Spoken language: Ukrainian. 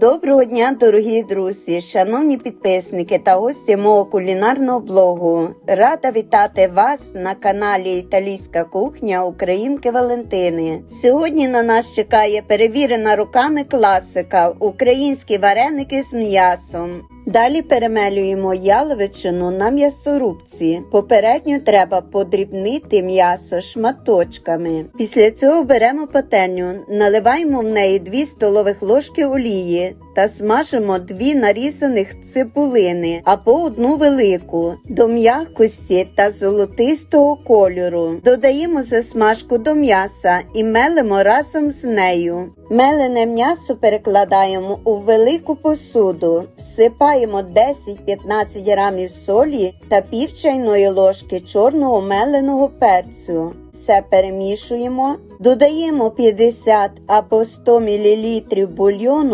Доброго дня, дорогі друзі, шановні підписники та гості мого кулінарного блогу. Рада вітати вас на каналі Італійська кухня Українки Валентини. Сьогодні на нас чекає перевірена руками класика українські вареники з м'ясом. Далі перемелюємо яловичину на м'ясорубці. Попередньо треба подрібнити м'ясо шматочками. Після цього беремо пательню, наливаємо в неї 2 столових ложки олії та смажимо дві нарізаних цибулини або одну велику до м'якості та золотистого кольору. Додаємо засмажку до м'яса і мелимо разом з нею. Мелене м'ясо перекладаємо у велику посуду, всипаємо 10-15 грамів солі та пів чайної ложки чорного меленого перцю. Все перемішуємо, додаємо 50 або 100 мл бульйону